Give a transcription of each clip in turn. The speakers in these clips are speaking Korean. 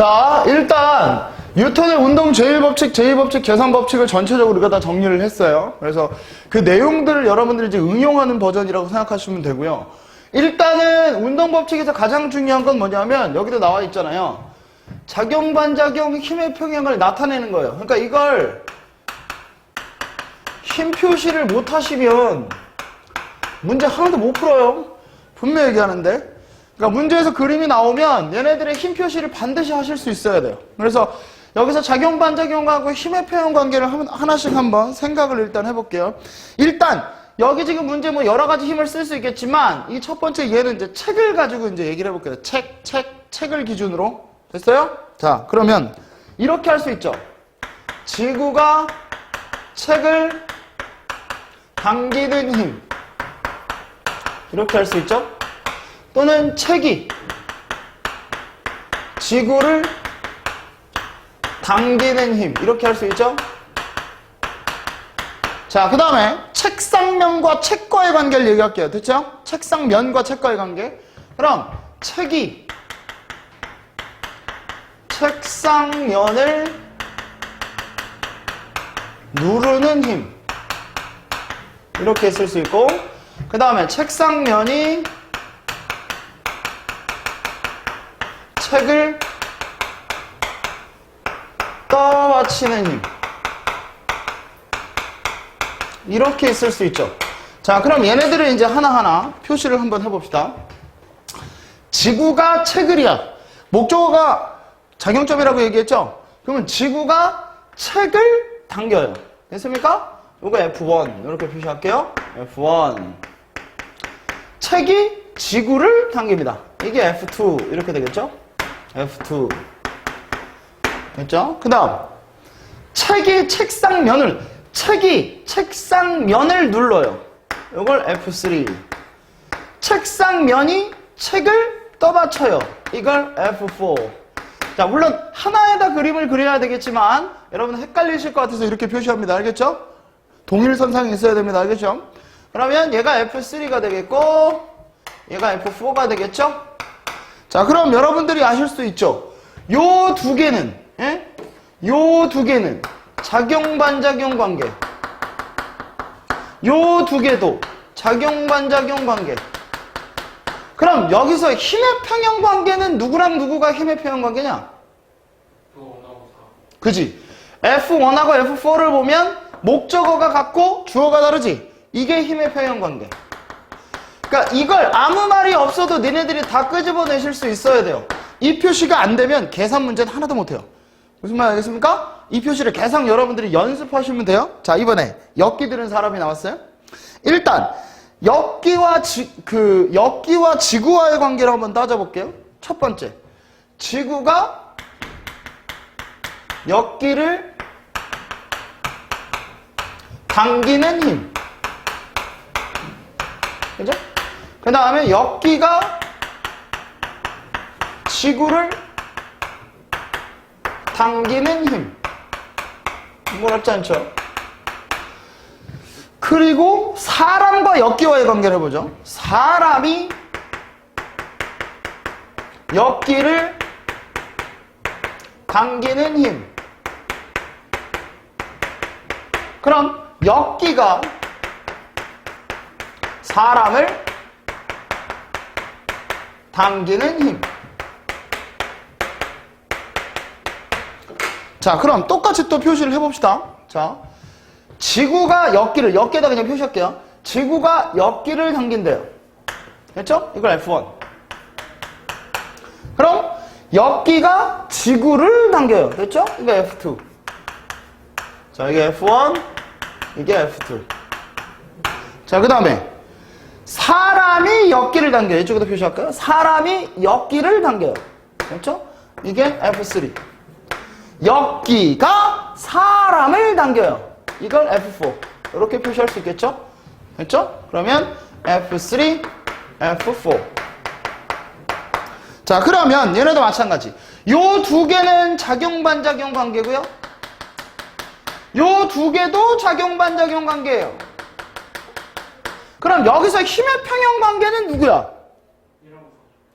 자, 일단 뉴턴의 운동 제1법칙, 제2법칙, 계산법칙을 전체적으로 우리가 다 정리를 했어요. 그래서 그 내용들을 여러분들이 이제 응용하는 버전이라고 생각하시면 되고요. 일단은 운동 법칙에서 가장 중요한 건 뭐냐면 여기도 나와 있잖아요. 작용, 반작용, 힘의 평형을 나타내는 거예요. 그러니까 이걸 힘 표시를 못 하시면 문제 하나도 못 풀어요. 분명히 얘기하는데. 그러니까 문제에서 그림이 나오면 얘네들의 힘 표시를 반드시 하실 수 있어야 돼요. 그래서 여기서 작용 반작용하고 힘의 표현 관계를 한- 하나씩 한번 생각을 일단 해볼게요. 일단 여기 지금 문제 뭐 여러 가지 힘을 쓸 수 있겠지만 이 첫 번째 얘는 이제 책을 가지고 이제 얘기를 해볼게요. 책, 책, 책을 기준으로 됐어요? 자 그러면 이렇게 할 수 있죠. 지구가 책을 당기는 힘 이렇게 할 수 있죠. 또는 책이 지구를 당기는 힘 이렇게 할 수 있죠. 자, 그 다음에 책상면과 책과의 관계를 얘기할게요. 됐죠? 책상면과 책과의 관계. 그럼 책이 책상면을 누르는 힘 이렇게 쓸 수 있고 그 다음에 책상면이 책을 떠받치는 힘 이렇게 쓸수 있죠. 자 그럼 얘네들을 이제 하나하나 표시를 한번 해봅시다. 지구가 책을이야. 목적어가 작용점이라고 얘기했죠? 그러면 지구가 책을 당겨요. 됐습니까? 요거 F1 이렇게 표시할게요. F1 책이 지구를 당깁니다. 이게 F2 이렇게 되겠죠? F2 됐죠? 그 다음 책이 책상면을 책이 책상면을 눌러요 이걸 F3 책상면이 책을 떠받쳐요 이걸 F4 자 물론 하나에다 그림을 그려야 되겠지만 여러분 헷갈리실 것 같아서 이렇게 표시합니다 알겠죠? 동일선상에 있어야 됩니다 알겠죠? 그러면 얘가 F3가 되겠고 얘가 F4가 되겠죠? 자, 그럼 여러분들이 아실 수 있죠? 요 두 개는, 예? 요 두 개는 작용, 반작용 관계. 요 두 개도 작용, 반작용 관계. 그럼 여기서 힘의 평형 관계는 누구랑 누구가 힘의 평형 관계냐? 그지? F1하고 F4를 보면 목적어가 같고 주어가 다르지? 이게 힘의 평형 관계. 그러니까 이걸 아무 말이 없어도 니네들이 다 끄집어내실 수 있어야 돼요. 이 표시가 안 되면 계산 문제는 하나도 못해요. 무슨 말 알겠습니까? 이 표시를 계속 여러분들이 연습하시면 돼요. 자 이번에 엮기 들은 사람이 나왔어요. 일단 엮기와 지, 그 엮기와 지구와의 관계를 한번 따져볼게요. 첫 번째, 지구가 엮기를 당기는 힘. 그죠? 그 다음에 엽기가 지구를 당기는 힘. 뭐랍지 않죠? 그리고 사람과 엽기와의 관계를 해보죠. 사람이 엽기를 당기는 힘. 그럼 엽기가 사람을 당기는 힘. 자, 그럼 똑같이 또 표시를 해봅시다. 자, 지구가 엽기를, 엽기에다 그냥 표시할게요. 지구가 엽기를 당긴대요. 됐죠? 이걸 F1. 그럼 엽기가 지구를 당겨요. 됐죠? 이거 F2. 자, 이게 F1, 이게 F2. 자, 그 다음에 사람이 엽기를 당겨요. 이쪽에도 표시할까요? 사람이 엽기를 당겨요. 됐죠? 이게 F3. 엽기가 사람을 당겨요. 이걸 F4. 이렇게 표시할 수 있겠죠? 됐죠? 그러면 F3, F4. 자, 그러면 얘네도 마찬가지. 요 두 개는 작용 반작용 관계고요. 요 두 개도 작용 반작용 관계예요. 그럼 여기서 힘의 평형 관계는 누구야?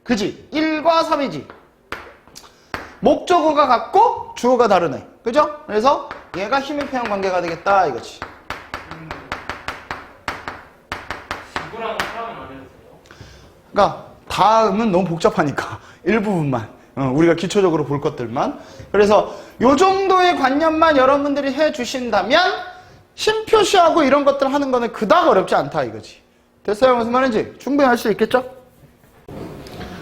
그지? 1과 3이지. 목적어가 같고 주어가 다르네. 그죠? 그래서 얘가 힘의 표현 관계가 되겠다 이거지. 해주세요? 그러니까 다음은 너무 복잡하니까 일부분만 어, 우리가 기초적으로 볼 것들만 그래서 요 정도의 관념만 여러분들이 해 주신다면 심 표시하고 이런 것들 하는 거는 그닥 어렵지 않다 이거지. 됐어요? 무슨 말인지? 충분히 할 수 있겠죠?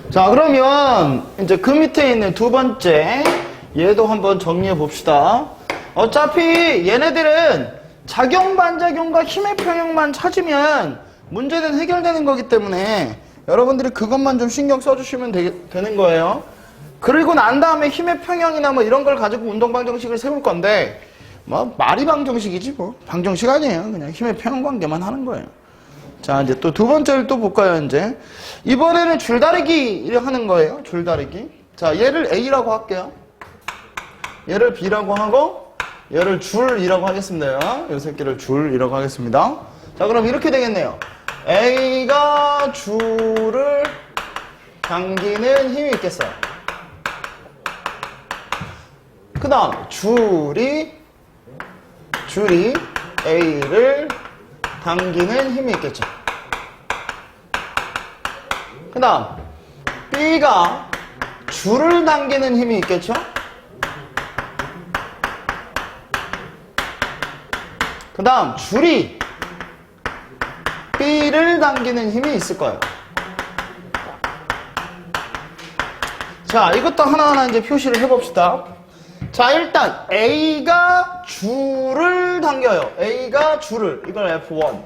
자 그러면 이제 그 밑에 있는 두 번째 얘도 한번 정리해 봅시다. 어차피 얘네들은 작용 반작용과 힘의 평형만 찾으면 문제는 해결되는 거기 때문에 여러분들이 그것만 좀 신경 써주시면 되, 되는 거예요. 그리고 난 다음에 힘의 평형이나 뭐 이런 걸 가지고 운동 방정식을 세울 건데 뭐 말이 방정식이지 뭐 방정식 아니에요 그냥 힘의 평형 관계만 하는 거예요 자, 이제 또 두 번째를 또 볼까요, 이제. 이번에는 줄다리기를 하는 거예요, 줄다리기. 자, 얘를 A라고 할게요. 얘를 B라고 하고, 얘를 줄이라고 하겠습니다. 이 새끼를 줄이라고 하겠습니다. 자, 그럼 이렇게 되겠네요. A가 줄을 당기는 힘이 있겠어요. 그 다음, 줄이, 줄이 A를 당기는 힘이 있겠죠. 그 다음, B가 줄을 당기는 힘이 있겠죠. 그 다음, 줄이 B를 당기는 힘이 있을 거예요. 자, 이것도 하나하나 이제 표시를 해봅시다. 자, 일단 A가 줄을 당겨요. A가 줄을. 이걸 F1.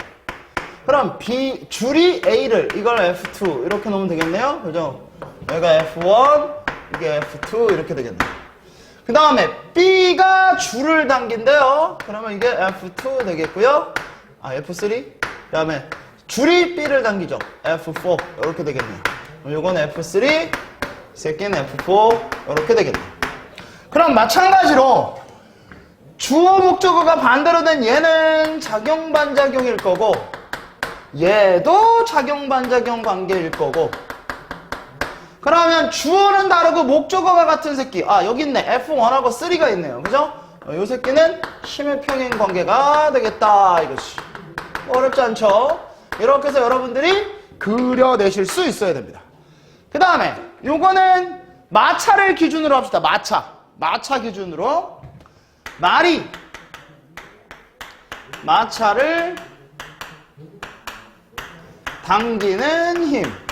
그럼 B, 줄이 A를. 이걸 F2. 이렇게 놓으면 되겠네요. 그죠? 여기가 F1, 이게 F2. 이렇게 되겠네요. 그 다음에 B가 줄을 당긴대요. 그러면 이게 F2 되겠고요. 아, F3. 그 다음에 줄이 B를 당기죠. F4. 이렇게 되겠네요. 요건 F3, 새끼는 F4. 이렇게 되겠네요. 그럼 마찬가지로 주어 목적어가 반대로 된 얘는 작용 반작용일 거고 얘도 작용 반작용 관계일 거고 그러면 주어는 다르고 목적어가 같은 새끼. 아 여기 있네. F1하고 3가 있네요. 그죠? 어, 요 새끼는 힘의 평행 관계가 되겠다 이것이 어렵지 않죠? 이렇게 해서 여러분들이 그려내실 수 있어야 됩니다. 그 다음에 요거는 마차를 기준으로 합시다. 마차 마차 기준으로 말이 마차를 당기는 힘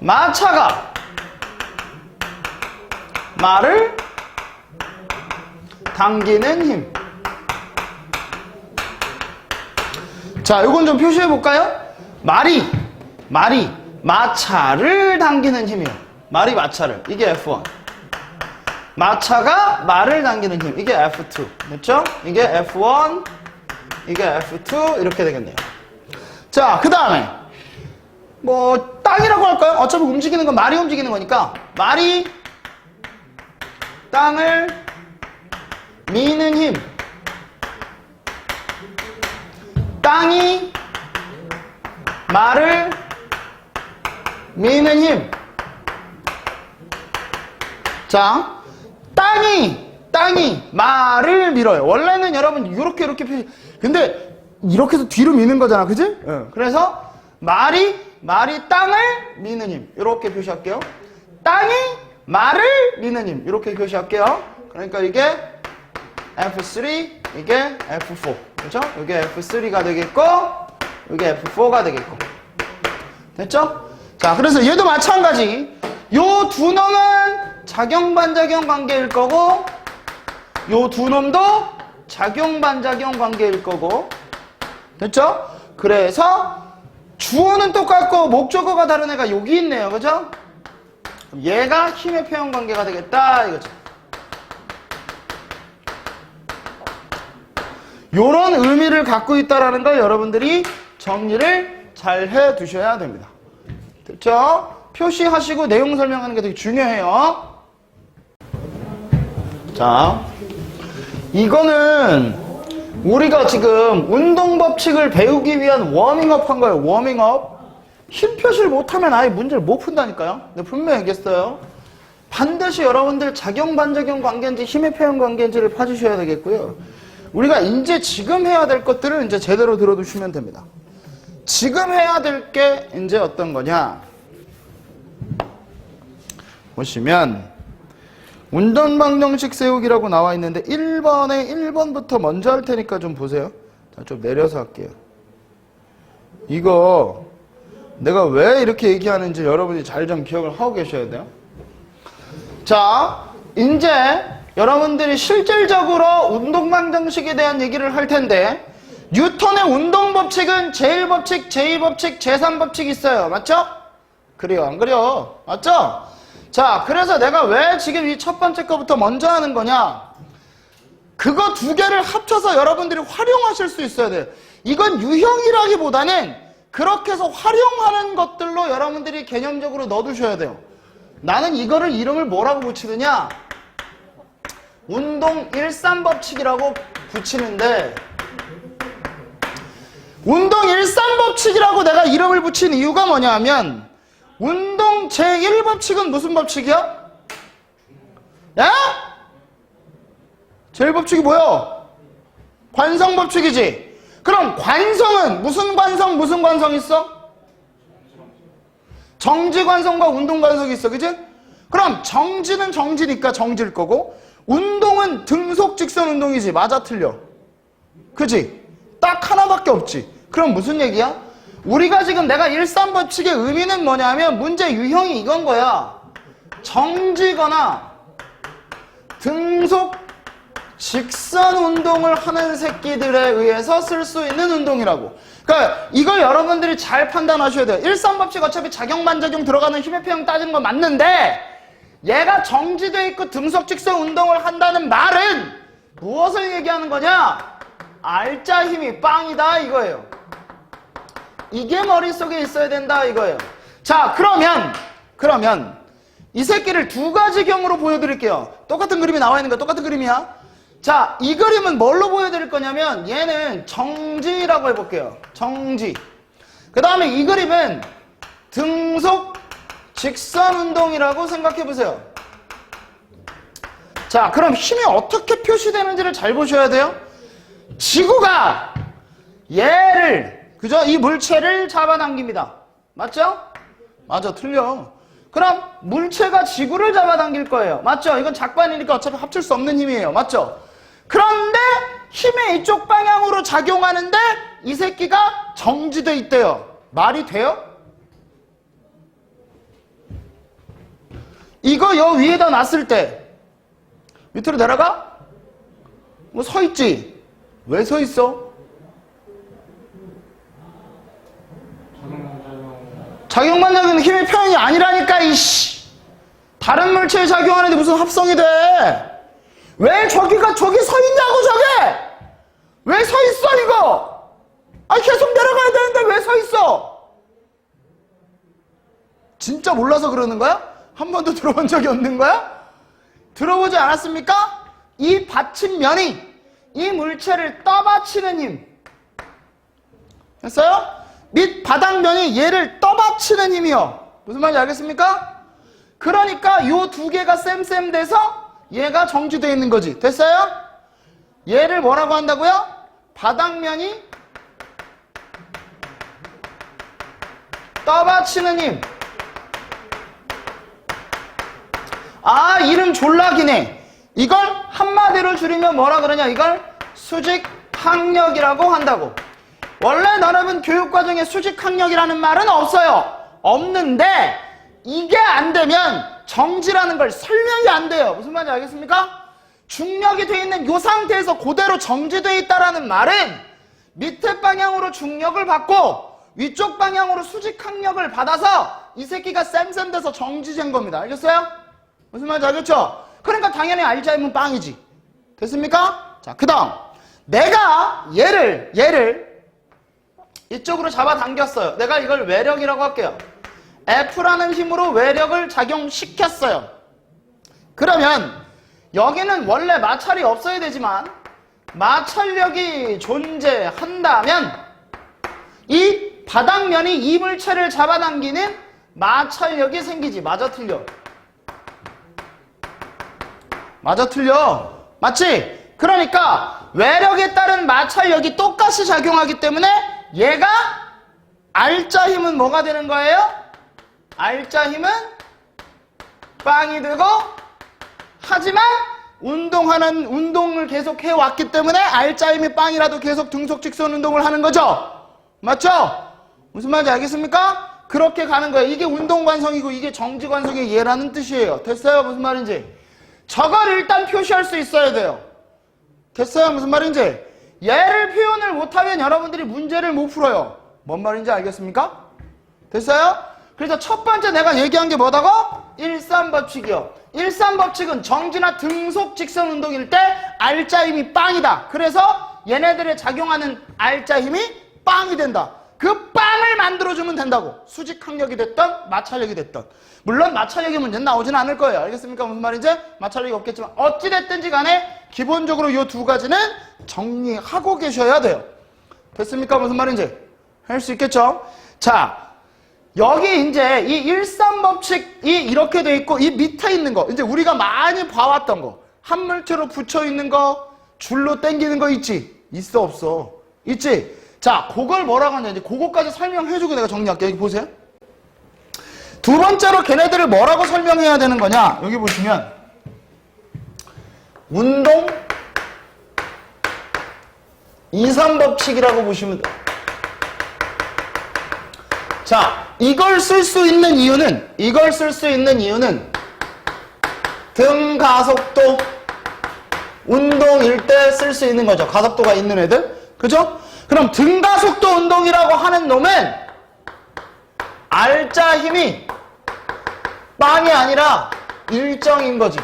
마차가 말을 당기는 힘. 자, 이건 좀 표시해 볼까요? 말이, 말이 마차를 당기는 힘이에요. 말이 마차를. 이게 F1. 마차가 말을 당기는 힘. 이게 F2. 됐죠? 이게 F1, 이게 F2 이렇게 되겠네요. 자, 그 다음에 뭐 땅이라고 할까요? 어차피 움직이는 건 말이 움직이는 거니까 말이 땅을 미는 힘. 땅이 말을 미는 힘. 자, 땅이 땅이 말을 밀어요. 원래는 여러분 이렇게 이렇게 표시. 근데 이렇게 해서 뒤로 미는 거잖아, 그지? 예. 그래서 말이 말이 땅을 미는 힘 이렇게 표시할게요. 땅이 말을 미는 힘 이렇게 표시할게요. 그러니까 이게 F3 이게 F4 그렇죠? 이게 F3가 되겠고 이게 F4가 되겠고 됐죠? 자 그래서 얘도 마찬가지 요 두 놈은 작용 반작용 관계일 거고 요 두 놈도 작용 반작용 관계일 거고 됐죠? 그래서 주어는 똑같고 목적어가 다른 애가 여기 있네요. 그죠? 얘가 힘의 표현 관계가 되겠다 이거죠. 요런 의미를 갖고 있다라는 걸 여러분들이 정리를 잘 해 두셔야 됩니다. 됐죠? 표시하시고 내용 설명하는 게 되게 중요해요. 자, 이거는 우리가 지금 운동 법칙을 배우기 위한 워밍업 한 거예요. 워밍업. 힘 표시를 못하면 아예 문제를 못 푼다니까요. 근데 분명히 얘기했어요. 반드시 여러분들 작용 반작용 관계인지 힘의 표현 관계인지를 파주셔야 되겠고요. 우리가 이제 지금 해야 될 것들을 이제 제대로 들어두시면 됩니다. 지금 해야 될 게 이제 어떤 거냐? 보시면 운전 방정식 세우기라고 나와 있는데 1번에 1번부터 먼저 할 테니까 좀 보세요. 자, 좀 내려서 할게요. 이거 내가 왜 이렇게 얘기하는지 여러분이 잘 좀 기억을 하고 계셔야 돼요. 자, 이제 여러분들이 실질적으로 운동 방정식에 대한 얘기를 할 텐데 뉴턴의 운동 법칙은 제1법칙, 제2법칙, 제3법칙이 있어요. 맞죠? 그래요, 안 그래요? 맞죠? 자, 그래서 내가 왜 지금 이 첫 번째 거부터 먼저 하는 거냐? 그거 두 개를 합쳐서 여러분들이 활용하실 수 있어야 돼요. 이건 유형이라기보다는 그렇게 해서 활용하는 것들로 여러분들이 개념적으로 넣어두셔야 돼요. 나는 이거를 이름을 뭐라고 붙이느냐? 운동 일삼법칙이라고 붙이는데 운동 일삼법칙이라고 내가 이름을 붙인 이유가 뭐냐면 운동 제1법칙은 무슨 법칙이야? 야? 제1법칙이 뭐야? 관성법칙이지. 그럼 관성은 무슨 관성 무슨 관성 있어? 정지관성과 운동관성이 있어, 그지? 그럼 정지는 정지니까 정지일 거고, 운동은 등속 직선 운동이지. 맞아, 틀려. 그지? 딱 하나밖에 없지. 그럼 무슨 얘기야? 우리가 지금 내가 일삼법칙의 의미는 뭐냐면 문제 유형이 이건 거야. 정지거나 등속 직선 운동을 하는 새끼들에 의해서 쓸 수 있는 운동이라고. 그러니까 이걸 여러분들이 잘 판단하셔야 돼요. 일삼법칙 어차피 작용 반작용 들어가는 힘의 표현 따지는 건 맞는데 얘가 정지돼 있고 등속 직선 운동을 한다는 말은 무엇을 얘기하는 거냐? 알짜 힘이 빵이다 이거예요. 이게 머릿속에 있어야 된다 이거예요. 자, 그러면 그러면 이 새끼를 두 가지 경우로 보여드릴게요. 똑같은 그림이 나와 있는 거 똑같은 그림이야. 자, 이 그림은 뭘로 보여드릴 거냐면 얘는 정지라고 해볼게요. 정지. 그 다음에 이 그림은 등속 직선 운동이라고 생각해 보세요. 자, 그럼 힘이 어떻게 표시되는지를 잘 보셔야 돼요. 지구가 얘를 그죠? 이 물체를 잡아당깁니다. 맞죠? 맞아, 틀려. 그럼 물체가 지구를 잡아당길 거예요. 맞죠? 이건 작반이니까 어차피 합칠 수 없는 힘이에요. 맞죠? 그런데 힘의 이쪽 방향으로 작용하는데 이 새끼가 정지돼 있대요. 말이 돼요? 이거 여 위에다 놨을 때 밑으로 내려가? 뭐 서 있지? 왜 서 있어? 작용반작용은 힘의 표현이 아니라니까 이씨 다른 물체에 작용하는데 무슨 합성이 돼? 왜 저기가 저기 서 있냐고 저게? 왜 서 있어 이거? 아 계속 내려가야 되는데 왜 서 있어? 진짜 몰라서 그러는 거야? 한 번도 들어본 적이 없는 거야? 들어보지 않았습니까? 이 받침면이 이 물체를 떠받치는 힘 됐어요? 밑 바닥면이 얘를 떠받치는 힘이요. 무슨 말인지 알겠습니까? 그러니까 요 두 개가 쌤쌤 돼서 얘가 정지되어 있는 거지. 됐어요? 얘를 뭐라고 한다고요? 바닥면이 떠받치는 힘. 아, 이름 졸라 기네. 이걸 한마디로 줄이면 뭐라 그러냐? 이걸 수직 항력이라고 한다고. 원래 여러분 교육과정에 수직 항력이라는 말은 없어요. 없는데 이게 안 되면 정지라는 걸 설명이 안 돼요. 무슨 말인지 알겠습니까? 중력이 돼 있는 이 상태에서 그대로 정지돼 있다라는 말은 밑에 방향으로 중력을 받고 위쪽 방향으로 수직 항력을 받아서 이 새끼가 쌤쌤 돼서 정지된 겁니다. 알겠어요? 무슨 말인지 알겠죠? 그러니까 당연히 알자이면 빵이지. 됐습니까? 자, 그 다음. 내가 얘를, 얘를 이쪽으로 잡아당겼어요. 내가 이걸 외력이라고 할게요. F라는 힘으로 외력을 작용시켰어요. 그러면 여기는 원래 마찰이 없어야 되지만 마찰력이 존재한다면 이 바닥면이 이 물체를 잡아당기는 마찰력이 생기지. 맞아 틀려. 맞아 틀려 맞지? 그러니까 외력에 따른 마찰력이 똑같이 작용하기 때문에 얘가 R자 힘은 뭐가 되는 거예요? R자 힘은 빵이 되고 하지만 운동하는 운동을 계속 해왔기 때문에 R자 힘이 빵이라도 계속 등속 직선 운동을 하는 거죠? 맞죠? 무슨 말인지 알겠습니까? 그렇게 가는 거예요. 이게 운동 관성이고 이게 정지 관성의 예라는 뜻이에요. 됐어요? 무슨 말인지? 저걸 일단 표시할 수 있어야 돼요. 됐어요? 무슨 말인지 얘를 표현을 못하면 여러분들이 문제를 못 풀어요 뭔 말인지 알겠습니까? 됐어요? 그래서 첫 번째 내가 얘기한 게 뭐다고? 일삼법칙이요. 일삼법칙은 정지나 등속 직선 운동일 때 R자 힘이 빵이다. 그래서 얘네들의 작용하는 R자 힘이 빵이 된다. 그 빵을 만들어주면 된다고. 수직 항력이 됐던 마찰력이 됐던. 물론 마찰력의 문제는 나오진 않을 거예요. 알겠습니까? 무슨 말인지? 마찰력이 없겠지만 어찌됐든지 간에 기본적으로 이 두 가지는 정리하고 계셔야 돼요. 됐습니까? 무슨 말인지? 할 수 있겠죠? 자, 여기 이제 이 일삼법칙이 이렇게 돼 있고 이 밑에 있는 거 이제 우리가 많이 봐왔던 거 한물체로 붙여 있는 거 줄로 당기는 거 있지? 있어 없어? 있지? 자, 그걸 뭐라고 하냐 이제 그거까지 설명해주고 내가 정리할게요. 여기 보세요. 두 번째로 걔네들을 뭐라고 설명해야 되는 거냐? 여기 보시면 운동 이삼법칙이라고 보시면 돼요. 자, 이걸 쓸 수 있는 이유는, 이걸 쓸 수 있는 이유는 등 가속도 운동일 때 쓸 수 있는 거죠. 가속도가 있는 애들. 그죠? 그럼 등 가속도 운동이라고 하는 놈은 R자 힘이 빵이 아니라 일정인 거지.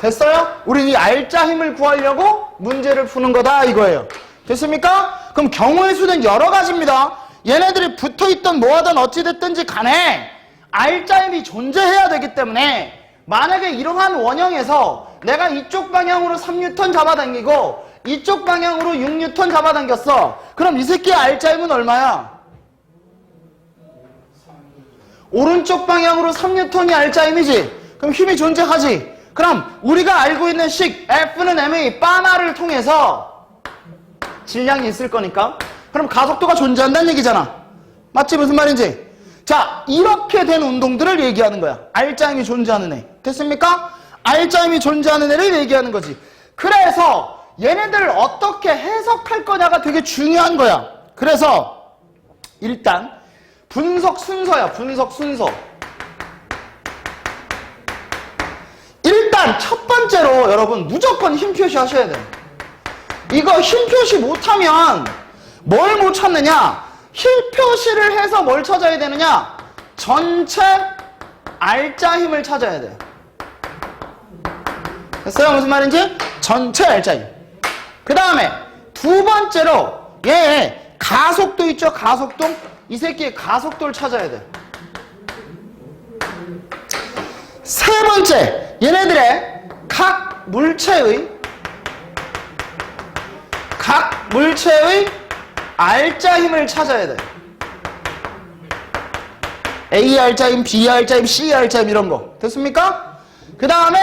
됐어요? 우리 이 R자 힘을 구하려고 문제를 푸는 거다 이거예요. 됐습니까? 그럼 경우의 수는 여러 가지입니다. 얘네들이 붙어있던 뭐하든 어찌됐든지 간에 R자 힘이 존재해야 되기 때문에 만약에 이러한 원형에서 내가 이쪽 방향으로 3뉴턴 잡아당기고 이쪽 방향으로 6뉴턴 잡아당겼어. 그럼 이 새끼의 R자 힘은 얼마야? 오른쪽 방향으로 3뉴턴이 R자 힘이지. 그럼 힘이 존재하지. 그럼 우리가 알고 있는 식 F는 MA 바나를 통해서 질량이 있을 거니까. 그럼 가속도가 존재한다는 얘기잖아. 맞지? 무슨 말인지? 자, 이렇게 된 운동들을 얘기하는 거야. 힘이 존재하는 애. 됐습니까? 힘이 존재하는 애를 얘기하는 거지. 그래서 얘네들을 어떻게 해석할 거냐가 되게 중요한 거야. 그래서 일단 분석 순서야. 분석 순서. 일단 첫 번째로 여러분 무조건 힘 표시 하셔야 돼요. 이거 힘 표시 못하면 뭘 못 찾느냐? 힘 표시를 해서 뭘 찾아야 되느냐? 전체 R자 힘을 찾아야 돼요. 됐어요? 무슨 말인지? 전체 R자 힘. 그 다음에 두 번째로 얘 가속도 있죠? 가속도? 이 새끼의 가속도를 찾아야 돼요. 세 번째, 얘네들의 각 물체의 각 물체의 R자 힘을 찾아야 돼. A R자 힘, B R자 힘, C R자 힘 이런 거. 됐습니까? 그 다음에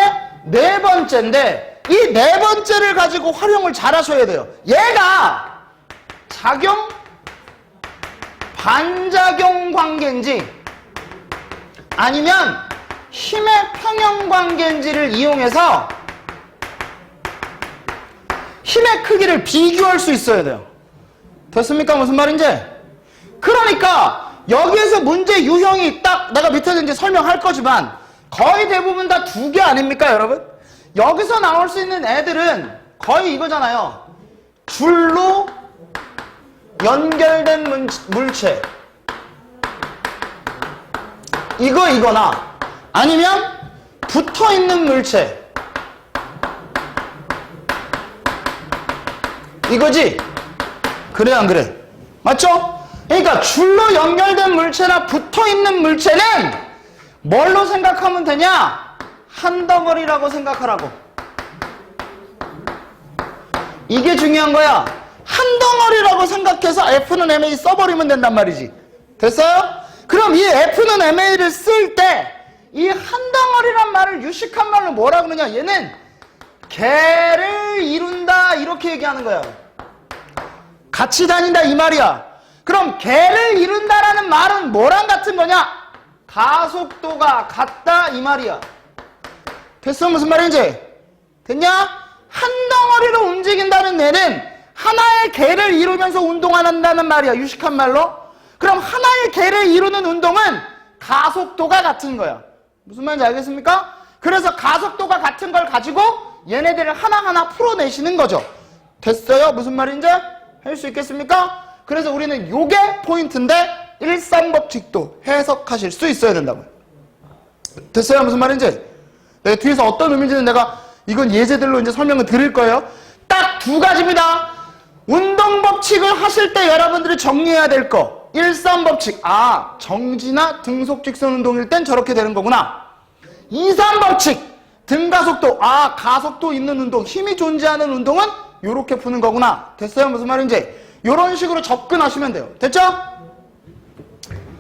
네 번째인데 이 네 번째를 가지고 활용을 잘 하셔야 돼요. 얘가 작용, 반작용 관계인지 아니면 힘의 평형 관계인지를 이용해서 힘의 크기를 비교할 수 있어야 돼요. 됐습니까? 무슨 말인지? 그러니까 여기에서 문제 유형이 딱 내가 밑에서 이제 설명할 거지만 거의 대부분 다 두 개 아닙니까, 여러분? 여기서 나올 수 있는 애들은 거의 이거잖아요. 줄로 연결된 문- 물체. 이거 이거나 아니면 붙어 있는 물체. 이거지? 그래 안 그래? 맞죠? 그러니까 줄로 연결된 물체나 붙어 있는 물체는 뭘로 생각하면 되냐? 한 덩어리라고 생각하라고. 이게 중요한 거야. 한 덩어리라고 생각해서 F는 MA 써버리면 된단 말이지. 됐어요? 그럼 이 F는 MA를 쓸 때 이 한 덩어리란 말을 유식한 말로 뭐라 그러냐? 얘는 개를 이룬다 이렇게 얘기하는 거야. 같이 다닌다 이 말이야. 그럼 개를 이룬다라는 말은 뭐랑 같은 거냐? 가속도가 같다 이 말이야. 됐어 무슨 말인지? 됐냐? 한 덩어리로 움직인다는 애는 하나의 개를 이루면서 운동한다는 말이야 유식한 말로. 그럼 하나의 개를 이루는 운동은 가속도가 같은 거야. 무슨 말인지 알겠습니까? 그래서 가속도가 같은 걸 가지고 얘네들을 하나하나 풀어내시는 거죠. 됐어요? 무슨 말인지? 할 수 있겠습니까? 그래서 우리는 요게 포인트인데 일상법칙도 해석하실 수 있어야 된다고요. 됐어요? 무슨 말인지? 네, 뒤에서 어떤 의미인지는 내가 이건 예제들로 이제 설명을 드릴 거예요. 딱 두 가지입니다. 운동 법칙을 하실 때 여러분들이 정리해야 될 거. 일산 법칙. 아, 정지나 등속 직선 운동일 땐 저렇게 되는 거구나. 이산 법칙. 등가속도. 아, 가속도 있는 운동, 힘이 존재하는 운동은 이렇게 푸는 거구나. 됐어요? 무슨 말인지? 이런 식으로 접근하시면 돼요. 됐죠?